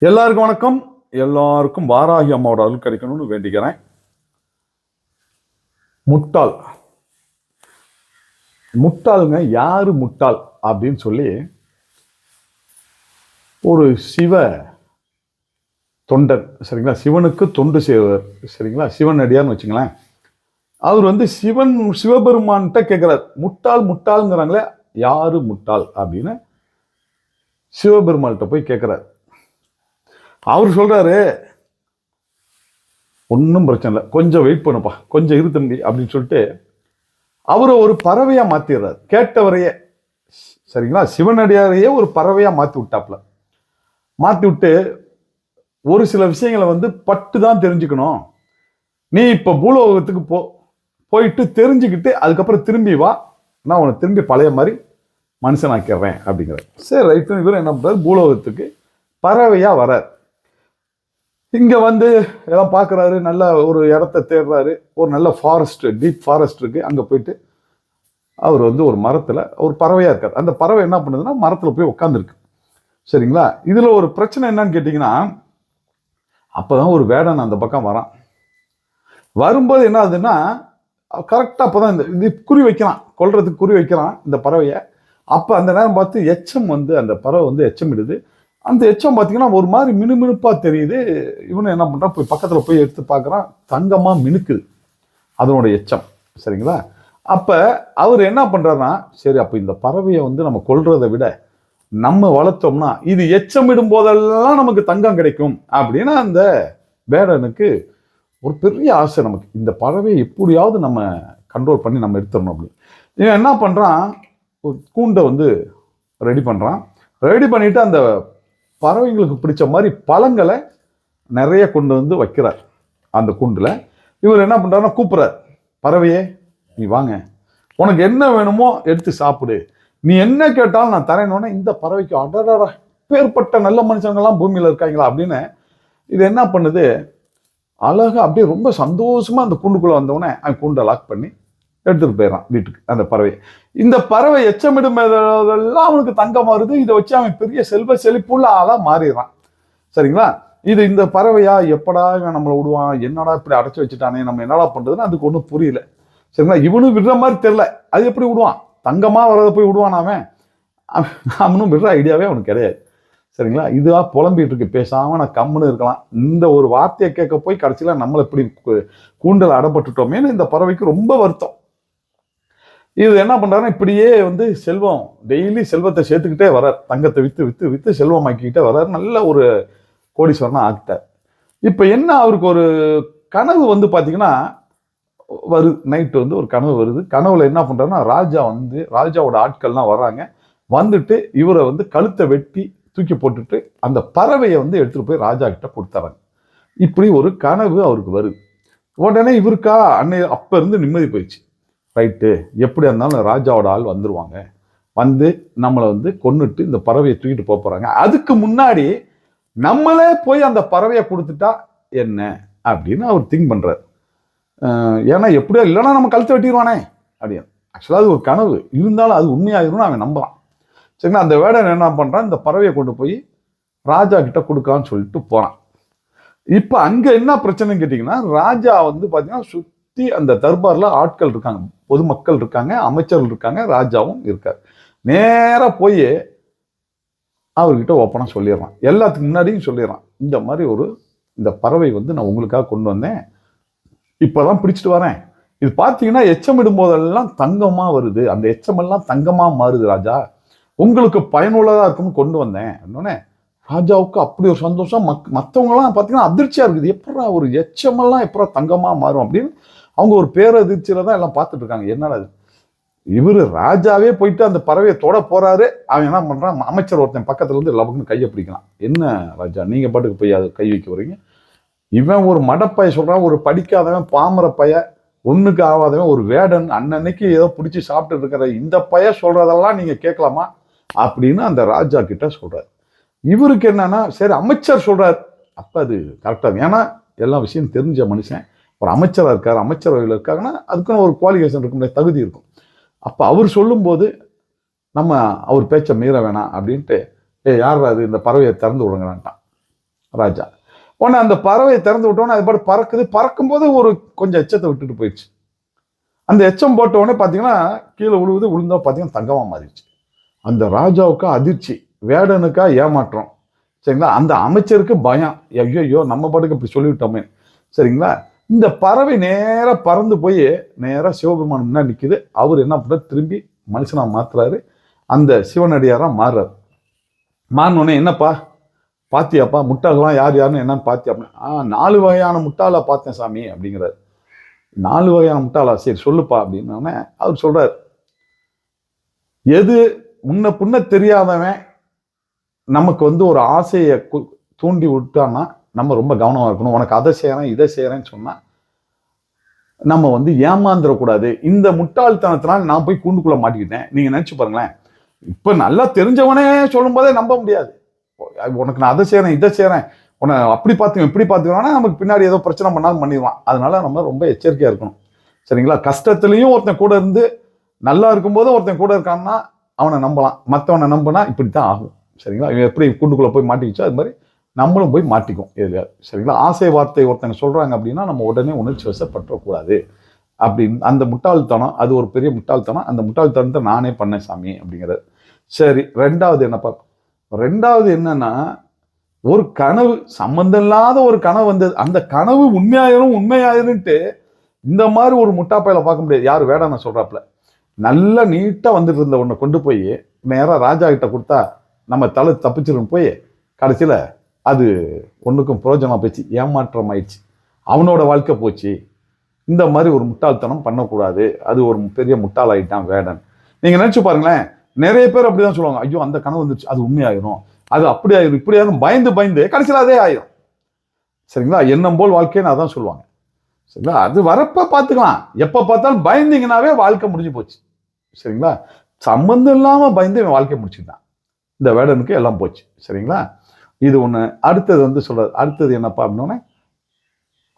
எல்லாருக்கும் வணக்கம். எல்லாருக்கும் வாராகி அம்மாவோட அருள் கிடைக்கணும்னு வேண்டிக்கிறேன். முட்டாள். முட்டாளுங்க யாரு முட்டாள் அப்படின்னு சொல்லி ஒரு சிவ தொண்டர் சரிங்களா? சிவனுக்கு தொண்டு செய்வர் சரிங்களா? சிவன் அடியார்னு வச்சுங்களேன். அவர் வந்து சிவன் சிவபெருமான்கிட்ட கேட்குறார் முட்டாள் முட்டாளுங்கிறாங்களே யாரு முட்டாள் அப்படின்னு சிவபெருமான்கிட்ட போய் கேட்குறார் அவர் சொல்கிறாரு ஒன்றும் பிரச்சனை இல்லை. கொஞ்சம் வெயிட் பண்ணுப்பா. கொஞ்சம் இரு தம்பி அப்படின்னு சொல்லிட்டு அவரை ஒரு பறவையாக மாற்றிடுறாரு கேட்டவரையே சரிங்களா? சிவனடியாரையே ஒரு பறவையாக மாற்றி விட்டாப்ல மாற்றி விட்டு ஒரு சில விஷயங்களை வந்து பட்டு தான் தெரிஞ்சுக்கணும். நீ இப்போ பூலோகத்துக்கு போ போயிட்டு தெரிஞ்சுக்கிட்டு அதுக்கப்புறம் திரும்பி வா. நான் உன்னை திரும்பி பழைய மாதிரி மனுஷனாக்கிறேன் அப்படிங்கிறார். சரி ரைட்டு இவர் என்ன பண்ணுறாரு பூலோகத்துக்கு பறவையாக வரார் இங்க வந்து எல்லாம் பார்க்குறாரு நல்ல ஒரு இடத்த தேடுறாரு. ஒரு நல்ல ஃபாரஸ்ட் டீப் ஃபாரஸ்ட் இருக்கு. அங்க போயிட்டு அவர் வந்து ஒரு மரத்தில் ஒரு பறவையாக இருக்கார். அந்த பறவை என்ன பண்ணுதுன்னா மரத்தில் போய் உட்காந்துருக்கு சரிங்களா? இதில் ஒரு பிரச்சனை என்னன்னு கேட்டிங்கன்னா அப்போ தான் ஒரு வேடன் அந்த பக்கம் வரான். வரும்போது என்ன ஆகுதுன்னா கரெக்டாக அப்பதான் இந்த இது குறி வைக்கிறான். கொல்றதுக்கு குறி வைக்கிறான் இந்த பறவையை. அப்போ அந்த நேரம் பார்த்து எச்சம் வந்து அந்த பறவை வந்து எச்சமிடுது. அந்த எச்சம் பார்த்தீங்கன்னா ஒரு மாதிரி மினுமினுப்பாக தெரியுது. இவனு என்ன பண்ணுறான் போய் பக்கத்தில் போய் எடுத்து பார்க்குறான் தங்கமாக மினுக்குது. அதனோட எச்சம். சரிங்களா? அப்போ அவர் என்ன பண்ணுறாருன்னா சரி அப்போ இந்த பறவையை வந்து நம்ம கொள்றதை விட நம்ம வளர்த்தோம்னா இது எச்சமிடும் போதெல்லாம் நமக்கு தங்கம் கிடைக்கும் அப்படின்னா அந்த வேடனுக்கு ஒரு பெரிய ஆசை நமக்கு. இந்த பறவையை எப்படியாவது நம்ம கண்ட்ரோல் பண்ணி நம்ம எடுத்துடணும் அப்படின்னு. இவன் என்ன பண்ணுறான் ஒரு கூண்டை வந்து ரெடி பண்ணுறான் ரெடி பண்ணிட்டு அந்த பறவைங்களுக்கு பிடிச்ச மாதிரி பழங்களை நிறைய கொண்டு வந்து வைக்கிறார். அந்த கூண்டில் இவர் என்ன பண்ணுறாருன்னா கூப்பிட்றார். பறவையே நீ வாங்க. உனக்கு என்ன வேணுமோ எடுத்து சாப்பிடு. நீ என்ன கேட்டாலும் நான் தரேன்னு இந்த பறவைக்கு அடடா பேர்பட்ட நல்ல மனுஷங்கள்லாம் பூமியில் இருக்காங்களா? அப்படின்னு இது என்ன பண்ணுது? அழகாக அப்படியே ரொம்ப சந்தோஷமாக அந்த கூண்டுக்குள்ளே வந்தவுடனே அவன் கூண்டை லாக் பண்ணி எடுத்துகிட்டு போயிடறான் வீட்டுக்கு அந்த பறவை. இந்த பறவை எச்சமிடும் இதெல்லாம் அவனுக்கு தங்கம் வருது. இதை வச்சு அவன் பெரிய செல்வ செழிப்புள்ள ஆளா மாறிடுறான். சரிங்களா? இது இந்த பறவையா? எப்படா இவன் நம்மளை விடுவான்? என்னடா இப்படி அடைச்சி வச்சுட்டானே? நம்ம என்னடா பண்ணுறதுன்னு அதுக்கு ஒன்றும் புரியல. சரிங்களா? இவனும் விடுற மாதிரி தெரில அது எப்படி விடுவான்? தங்கமாக வரதை போய் விடுவான் அவன். அவனும் விடுற ஐடியாவே அவனுக்கு கிடையாது. சரிங்களா? இதுவாக புலம்பிட்டு இருக்கு. பேசாமல் நான் கம்முன்னு இருக்கலாம். இந்த ஒரு வார்த்தையை கேட்க போய் கடைசியில் நம்மளை இப்படி கூண்டல் அடப்பட்டுட்டோமேன்னு இந்த பறவைக்கு ரொம்ப வருத்தம். இது என்ன பண்ணுறாருன்னா இப்படியே வந்து செல்வம் டெய்லி செல்வத்தை சேர்த்துக்கிட்டே வரார் தங்கத்தை விற்று விற்று விற்று செல்வம் ஆக்கிக்கிட்டே வரார் நல்ல ஒரு கோடீஸ்வரனாக ஆக்கிட்டார். இப்போ என்ன அவருக்கு ஒரு கனவு வந்து பார்த்தீங்கன்னா வருது நைட்டு வந்து ஒரு கனவு வருது. கனவுல என்ன பண்ணுறாருன்னா ராஜா வந்து ராஜாவோட ஆட்கள்லாம் வர்றாங்க. வந்துட்டு இவரை வந்து கழுத்தை வெட்டி தூக்கி போட்டுட்டு அந்த பறவையை வந்து எடுத்துகிட்டு போய் ராஜா கிட்ட கொடுத்தாராங்க. இப்படி ஒரு கனவு அவருக்கு வருது. உடனே இவருக்கா அன்னை அப்போ இருந்து நிம்மதி போயிடுச்சு. ரைட்டு எப்படி இருந்தாலும் ராஜாவோட ஆள் வந்துடுவாங்க வந்து நம்மளை வந்து கொண்டுட்டு இந்த பறவையை தூக்கிட்டு போக போகிறாங்க அதுக்கு முன்னாடி நம்மளே போய் அந்த பறவையை கொடுத்துட்டா என்ன அப்படின்னு அவர் திங்க் பண்ணுறாரு ஏன்னா எப்படியோ இல்லைன்னா நம்ம கழுத்து வெட்டிடுவானே அப்படின்னு. ஆக்சுவலாக அது ஒரு கனவு. இருந்தாலும் அது உண்மையாயிரும்னு அவன் நம்புகிறான் சரிங்களா? அந்த வேடன் என்ன பண்ணுறான் இந்த பறவையை கொண்டு போய் ராஜா கிட்ட கொடுக்கான்னு சொல்லிட்டு போகிறான் இப்போ அங்கே என்ன பிரச்சனைன்னு கேட்டிங்கன்னா ராஜா வந்து பார்த்தீங்கன்னா சுற்றி அந்த தர்பாரில் ஆட்கள் இருக்காங்க. பொதுமக்கள் இருக்காங்க அமைச்சர்கள் இருக்காங்க ராஜாவும் இருக்கார். நேராக போய் அவர்கிட்ட ஓப்பனாக சொல்லிடுறான். எல்லாத்துக்கு முன்னாடியும் சொல்லிடுறான். இந்த மாதிரி ஒரு இந்த பறவை வந்து நான் உங்களுக்காக கொண்டு வந்தேன். இப்போ தான் பிடிச்சிட்டு வரேன். இது பார்த்தீங்கன்னா எச்சம் போதெல்லாம் தங்கமாக வருது. அந்த எச்சமெல்லாம் தங்கமாக மாறுது ராஜா. உங்களுக்கு பயனுள்ளதாக இருக்கும்னு கொண்டு வந்தேன். என்னோடனே ராஜாவுக்கு அப்படி ஒரு சந்தோஷம். மக் மற்றவங்களாம் பார்த்தீங்கன்னா அதிர்ச்சியாக இருக்குது. எப்படா ஒரு எச்சமெல்லாம் எப்படா தங்கமாக மாறும் அப்படின்னு அவங்க ஒரு பேரதிர்ச்சியில தான் எல்லாம் பார்த்துட்டு இருக்காங்க. என்னடா இவர் ராஜாவே போயிட்டு அந்த பறவையை தொட போறாரு. அவன் என்ன பண்றான்? அமைச்சர் ஒருத்தன் பக்கத்துல இருந்து லபக்குன்னு கையை பிடிக்கலாம் என்ன ராஜா நீங்க பாட்டுக்கு போய் அதை கை வைக்க வரீங்க இவன் ஒரு மடப்பைய சொல்றான். ஒரு படிக்காதவன் பாமர பைய ஒண்ணுக்கு ஆகாதவன் ஒரு வேடன் அன்னன்னைக்கு ஏதோ பிடிச்சி சாப்பிட்டு இருக்கிற இந்த பைய சொல்றதெல்லாம் நீங்க கேட்கலாமா? அப்படின்னு அந்த ராஜா கிட்ட சொல்றாரு. இவருக்கு என்னன்னா சரி அமைச்சர் சொல்றாரு. அப்ப அது கரெக்டாக ஏன்னா எல்லா விஷயம் தெரிஞ்ச மனுஷன். ஒரு அமைச்சராக இருக்கார் அமைச்சரவையில் இருக்காங்கன்னா அதுக்குன்னு ஒரு குவாலிஃபிகேஷன் இருக்கும் தகுதி இருக்கும். அப்போ அவர் சொல்லும்போது நம்ம அவர் பேச்சை மீற வேணாம் அப்படின்ட்டு ஏ யார் அது இந்த பறவையை திறந்து விடுங்கிறான்ட்டான் ராஜா. உடனே அந்த பறவையை திறந்து விட்டோன்னே அது பாட்டு பறக்குது. பறக்கும்போது ஒரு கொஞ்சம் எச்சத்தை விட்டுட்டு போயிடுச்சு. அந்த எச்சம் போட்ட உடனே பார்த்தீங்கன்னா கீழே விழுவுது விழுந்தா பார்த்தீங்கன்னா தங்கமாக மாறிடுச்சு. அந்த ராஜாவுக்கா அதிர்ச்சி வேடனுக்கா ஏமாற்றம். சரிங்களா? அந்த அமைச்சருக்கு பயம். ஐயோ நம்ம பாட்டுக்கு இப்படி சொல்லிவிட்டோமே. சரிங்களா? இந்த பறவை நேராக பறந்து போய் நேராக சிவபெருமான் முன்னாடி நிற்கிது அவர் என்ன பண்றாரு? திரும்பி மனுஷனாக மாத்துறாரு. அந்த சிவனடியாராக மாறுறாரு. மாறினோடனே என்னப்பா? பாத்தியாப்பா முட்டாள்லாம் யார் யாருன்னு என்னன்னு பாத்தியா அப்படின்னு. ஆ நாலு வகையான முட்டாளா பார்த்தேன் சாமி அப்படிங்கிறாரு. நாலு வகையான முட்டாளா? சரி சொல்லுப்பா அப்படின்னோடனே அவர் சொல்கிறார் எது முன்ன புண்ண தெரியாதவன் நமக்கு வந்து ஒரு ஆசையை தூண்டி விட்டான்னா நம்ம ரொம்ப கவனமாக இருக்கணும். உனக்கு அதை செய்கிறேன் இதை செய்கிறேன்னு சொன்னால் நம்ம வந்து ஏமாந்துடக்கூடாது இந்த முட்டாள்தனத்தினால் நான் போய் கூண்டுக்குள்ளே மாட்டிக்கிட்டேன். நீங்கள் நினச்சி பாருங்களேன். இப்போ நல்லா தெரிஞ்சவனே சொல்லும் போதே நம்ப முடியாது. உனக்கு நான் அதை செய்கிறேன் இதை செய்கிறேன் உன்னை அப்படி பார்த்துக்கணும் இப்படி பார்த்துக்கணும்னா நமக்கு பின்னாடி ஏதோ பிரச்சனை பண்ணாலும் பண்ணிடுவான். அதனால நம்ம ரொம்ப எச்சரிக்கையாக இருக்கணும். சரிங்களா? கஷ்டத்துலேயும் ஒருத்தன் கூட இருந்து நல்லா இருக்கும்போது ஒருத்தன் கூட இருக்கான்னா அவனை நம்பலாம். மற்றவனை நம்பினா இப்படி தான் ஆகும். சரிங்களா? இவன் எப்படி கூண்டுக்குள்ளே போய் மாட்டிக்கிச்சோ அது மாதிரி நம்மளும் போய் மாட்டிக்கும் இதுல சரிங்களா? ஆசை வார்த்தை ஒருத்தங்க சொல்கிறாங்க அப்படின்னா நம்ம உடனே உணர்ச்சி வசப்பற்றக்கூடாது அப்படின்னு அந்த முட்டாள்தனம் அது ஒரு பெரிய முட்டாள்தனம். அந்த முட்டாள்தனத்தை நானே பண்ணேன் சாமி அப்படிங்கிறது. சரி ரெண்டாவது என்னப்பா ரெண்டாவது என்னன்னா ஒரு கனவு சம்மந்தம் இல்லாத ஒரு கனவு வந்தது. அந்த கனவு உண்மையாயிரும் உண்மையாயிருன்ட்டு இந்த மாதிரி ஒரு முட்டாப்பையில பார்க்க முடியாது. யார் வேடான்னு சொல்றாப்புல. நல்லா நீட்டாக வந்துட்டு இருந்த ஒன்றை கொண்டு போய் நேராக ராஜா கிட்ட கொடுத்தா நம்ம தலை தப்பிச்சிருன்னு போய் கடைசியில் அது ஒன்றுக்கும் பிரயோஜனமாக போயிடுச்சு ஏமாற்றம் ஆயிடுச்சு அவனோட வாழ்க்கை போச்சு. இந்த மாதிரி ஒரு முட்டாள்தனம் பண்ணக்கூடாது. அது ஒரு பெரிய முட்டாளாயிட்டான் வேடன். நீங்கள் நினச்சி பாருங்களேன் நிறைய பேர் அப்படி தான் சொல்லுவாங்க ஐயோ அந்த கனவு வந்துச்சு அது உண்மையாயிரும். அது அப்படி ஆயிரும் இப்படி ஆயிரும் பயந்து பயந்து கடைசியில் அதே ஆயிரும். சரிங்களா? எண்ணம் போல் வாழ்க்கைன்னு அதான் சொல்லுவாங்க. சரிங்களா? அது வரப்போ பார்த்துக்கலாம். எப்போ பார்த்தாலும் பயந்தீங்கன்னாவே வாழ்க்கை முடிஞ்சு போச்சு. சரிங்களா? சம்மந்தம் இல்லாமல் பயந்து வாழ்க்கை முடிச்சுட்டான். இந்த வேடனுக்கு எல்லாம் போச்சு. சரிங்களா? இது ஒன்று அடுத்தது வந்து சொல்கிறார் அடுத்தது என்னப்பா அப்படின்னோடனே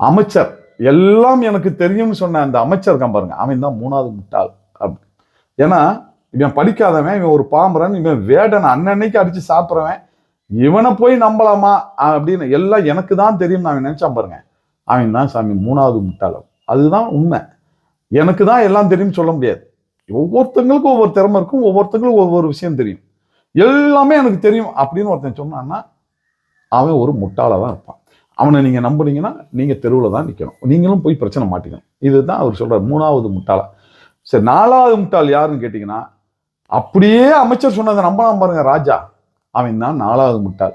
அமைச்சர் எல்லாம் எனக்கு தெரியும்னு சொன்ன அந்த அமைச்சர் இருக்கான் பாருங்க. அவன் தான் மூணாவது முட்டாள். அப்படி. ஏன்னா இவன் படிக்காதவன் இவன் ஒரு பாம்பரன் இவன் வேடன் அன்னன்னைக்கு அடித்து சாப்பிட்றவன். இவனை போய் நம்பலாமா? அப்படின்னு எல்லாம் எனக்கு தான் தெரியும் அவன் நினைச்சான் பாருங்க. அவன் தான் சாமி மூணாவது முட்டாளம் அதுதான் உண்மை. எனக்கு தான் எல்லாம் தெரியும் சொல்ல முடியாது. ஒவ்வொருத்தங்களுக்கும் ஒவ்வொரு திறமை இருக்கும் ஒவ்வொருத்தங்களுக்கும் ஒவ்வொரு விஷயம் தெரியும். எல்லாமே எனக்கு தெரியும் அப்படின்னு ஒருத்தன் சொன்னான்னா அவன் ஒரு முட்டாளாக தான் இருப்பான். அவனை நீங்கள் நம்புனீங்கன்னா நீங்கள் தெருவில் தான் நிற்கணும் நீங்களும் போய் பிரச்சனை மாட்டிக்கணும். இதுதான் அவர் சொல்கிறார் மூணாவது முட்டாளா. சரி நாலாவது முட்டாள் யாருன்னு கேட்டிங்கன்னா அப்படியே அமைச்சர் சொன்னதை நம்பலாம் பாருங்க ராஜா. அவன் தான் நாலாவது முட்டாள்.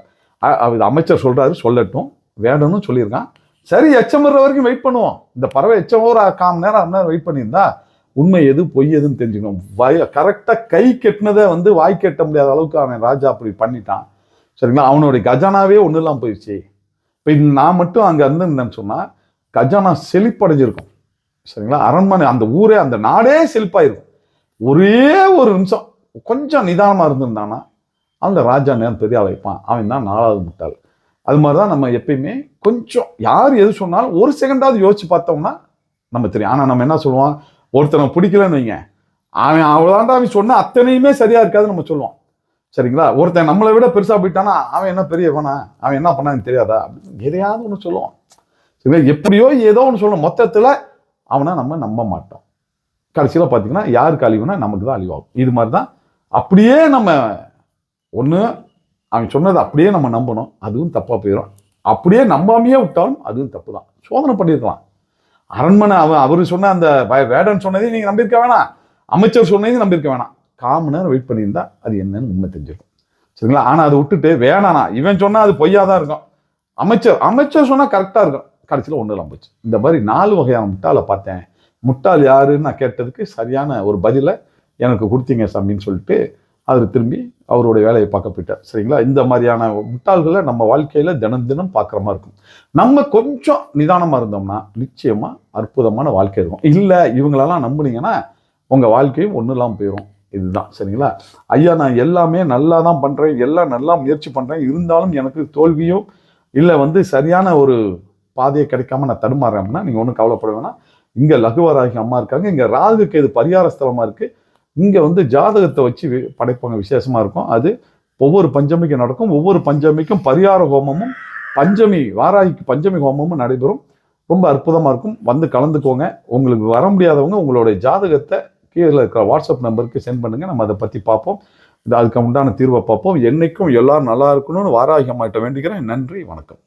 அவர் அமைச்சர் சொல்கிறாரு சொல்லட்டும். வேணும்னு சொல்லியிருக்கான். சரி எச்சம் வர்ற வரைக்கும் வெயிட் பண்ணுவோம். இந்த பறவை எச்சம் ஒரு காம் நேரம் அரை நேரம் வெயிட் பண்ணியிருந்தா உண்மை எது பொய் எதுன்னு தெரிஞ்சுக்கணும். வய கரெக்டாக கை கெட்டினதை வந்து வாய் கெட்ட முடியாத அளவுக்கு அவன் ராஜா அப்படி பண்ணிட்டான். சரிங்களா? அவனுடைய கஜானாவே ஒன்றும் இல்லாமல் போயிடுச்சு. இப்போ நான் மட்டும் அங்கே இருந்திருந்தேன்னு சொன்னால் கஜானா செழிப்படைஞ்சிருக்கும். சரிங்களா? அரண்மனை அந்த ஊரே அந்த நாடே செழிப்பாயிருக்கும். ஒரே ஒரு நிமிஷம் கொஞ்சம் நிதானமாக இருந்திருந்தானா அந்த ராஜா நேரம் பெரிய ஆள் வைப்பான் அவன் தான் நாலாவது முட்டாள். அது மாதிரி தான் நம்ம எப்பயுமே கொஞ்சம் யார் எது சொன்னாலும் ஒரு செகண்டாவது யோசிச்சு பார்த்தோம்னா நம்ம தெரியும். ஆனால் நம்ம என்ன சொல்லுவோம்? ஒருத்தனை பிடிக்கலன்னு வைங்க. அவன் அவ்வளோதான்டா அவன் சொன்ன அத்தனையுமே சரியாக இருக்காதுன்னு நம்ம சொல்லுவோம். சரிங்களா? ஒருத்தன் நம்மளை விட பெருசா போயிட்டானா அவன் என்ன பெரியவனா அவன் என்ன பண்ணான்னு தெரியாதா? அப்படின்னு எதையாவது ஒன்று சொல்லுவான். சரிங்களா? எப்படியோ ஏதோ ஒன்று சொல்லணும். மொத்தத்தில் அவனை நம்ம நம்ப மாட்டோம். கடைசியில் பார்த்தீங்கன்னா யாருக்கு அழிவுனா நமக்கு தான் அழிவாகும். இது மாதிரி தான் அப்படியே நம்ம ஒன்று அவன் சொன்னதை அப்படியே நம்ம நம்பணும். அதுவும் தப்பாக போயிடும் அப்படியே நம்பாமையே விட்டாலும் அதுவும் தப்பு தான் சோதனை பண்ணியிருக்கலாம் அரண்மனை அவன் அவர் சொன்ன அந்த வேடன் சொன்னதையும் நீங்கள் நம்பியிருக்க வேணாம். அமைச்சர் சொன்னதையும் நம்பியிருக்க வேணாம். காம நேரம் வெயிட் பண்ணியிருந்தா அது என்னன்னு உண்மை தெரிஞ்சிருக்கும். சரிங்களா? ஆனால் அதை விட்டுட்டு வேணானா இவன் சொன்னால் அது பொய்யா தான் இருக்கும். அமைச்சர் அமைச்சர் சொன்னால் கரெக்டாக இருக்கும். கடைசியில் ஒன்று போச்சு. இந்த மாதிரி நாலு வகையான முட்டாளை பார்த்தேன். முட்டாள் யாருன்னு நான் கேட்டதுக்கு சரியான ஒரு பதிலை எனக்கு கொடுத்தீங்க சாமின்னு சொல்லிட்டு அவர் திரும்பி அவருடைய வேலையை பார்க்க போயிட்டார். சரிங்களா? இந்த மாதிரியான முட்டாள்களை நம்ம வாழ்க்கையில் தினம் தினம் பார்க்குற மாதிரி இருக்கும். நம்ம கொஞ்சம் நிதானமாக இருந்தோம்னா நிச்சயமாக அற்புதமான வாழ்க்கை இருக்கும். இல்லை இவங்களெல்லாம் நம்புனீங்கன்னா உங்கள் வாழ்க்கையும் ஒன்றும் இல்லாமல் போயிடும் இதுதான் சரிங்களா? ஐயா நான் எல்லாமே நல்லா தான் பண்ணுறேன் எல்லாம் நல்லா முயற்சி பண்ணுறேன் இருந்தாலும் எனக்கு தோல்வியோ இல்லை வந்து சரியான ஒரு பாதையை கிடைக்காம நான் தடுமாறுறேன் அப்படின்னா நீங்கள் ஒன்றும் கவலைப்பட வேணாம். இங்கே லகுவராகி அம்மா இருக்காங்க இங்கே ராகுக்கு இது பரிகார இருக்குது இங்கே வந்து ஜாதகத்தை வச்சு வி- படைப்பாங்க விசேஷமாக இருக்கும். அது ஒவ்வொரு பஞ்சமிக்கும் நடக்கும். ஒவ்வொரு பஞ்சமிக்கும் பரிகார ஹோமமும் பஞ்சமி வாராகிக்கு பஞ்சமி ஹோமமும் நடைபெறும். ரொம்ப அற்புதமாக இருக்கும். வந்து கலந்துக்கோங்க. உங்களுக்கு வர முடியாதவங்க உங்களுடைய ஜாதகத்தை கீழே இருக்கிற வாட்ஸ்அப் நம்பருக்கு சென்ட் பண்ணுங்கள் நம்ம அதை பற்றி பார்ப்போம். இது அதுக்கு உண்டான தீர்வை பார்ப்போம். என்றைக்கும் எல்லோரும் நல்லா இருக்கணும்னு வாராகி வேண்டிக்கிறேன். நன்றி வணக்கம்.